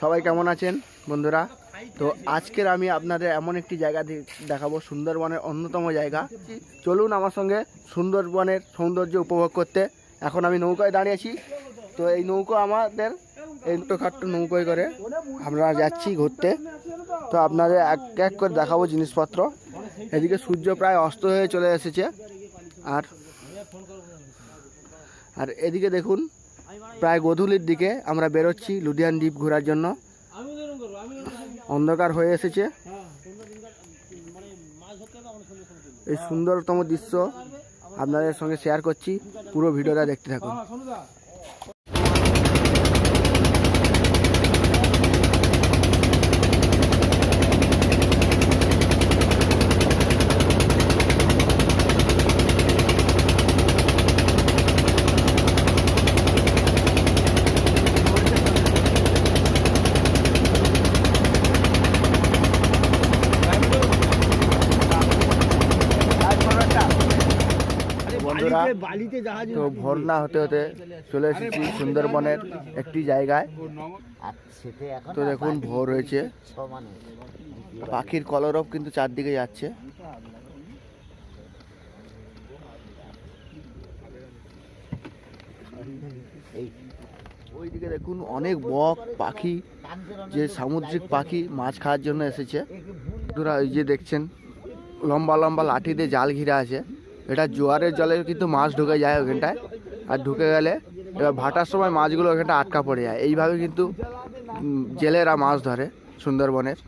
সবাই কেমন আছেন বন্ধুরা? তো আজকের আমি আপনাদের এমন একটি জায়গা দেখাবো, সুন্দরবনের অন্যতম জায়গা। চলুন আমার সঙ্গে সুন্দরবনের সৌন্দর্য উপভোগ করতে। এখন আমি নৌকায় দাঁড়িয়েছি তো এই নৌকো আমাদের এই খাট্ট নৌকোয় করে। আমরা যাচ্ছি ঘুরতে। তো আপনাদের এক এক করে দেখাবো জিনিসপত্র। এদিকে সূর্য প্রায় অস্ত হয়ে চলে এসেছে। আর আর এদিকে দেখুন প্রায় গধূলির দিকে আমরা বেরোচ্ছি লুধিয়ান দ্বীপ ঘোরার জন্য। অন্ধকার হয়ে এসেছে। এই সুন্দরতম দৃশ্য আপনাদের সঙ্গে শেয়ার করছি। পুরো ভিডিওটা দেখতে থাকুন। বন্ধুরা তো ভোর না হতে হতে চলে এসেছি সুন্দরবনের একটি জায়গায়। তো দেখুন ভোর হয়েছে। পাখির কলরব কিন্তু চারদিকে যাচ্ছে। ওইদিকে দেখুন অনেক বক পাখি যে সামুদ্রিক পাখি মাছ খাওয়ার জন্য এসেছে। বন্ধুরা এই যে দেখছেন লম্বা লম্বা লাঠি দিয়ে জাল ঘিরে আছে। এটা জোয়ারের জলে কিন্তু মাছ ঢুকে যায় ওখানটায়। আর ঢুকে গেলে এবার ভাটার সময় মাছগুলো ওখানটা আটকা পড়ে যায়। এইভাবে কিন্তু জেলেরা মাছ ধরে সুন্দরবনের।